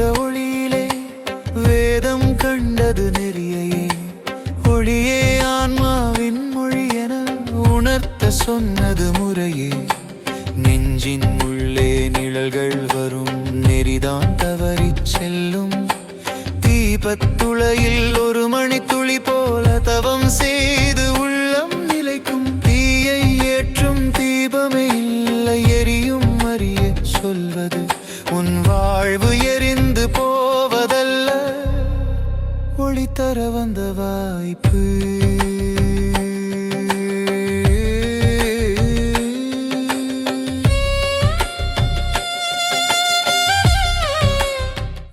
விட்ட ஒளியிலே வேதம் கண்டது நெறியையே. ஒளியே ஆன்மாவின் மொழி என உணர்த்த சொன்னது முறையே. நெஞ்சின் உள்ளே நிழல்கள் வரும் நெறிதான் தவறி செல்லும். தீபத்துளையில் ஒரு மணி துளி போல தவம் செய்து உள்ளம் நிலைக்கும். தீயை ஏற்றும் தீபமே இல்லை எரியும் அறிய சொல்வது உன் வாழ்வு எரிந்து போவதல்ல ஒளி தர வந்த வாய்ப்பு.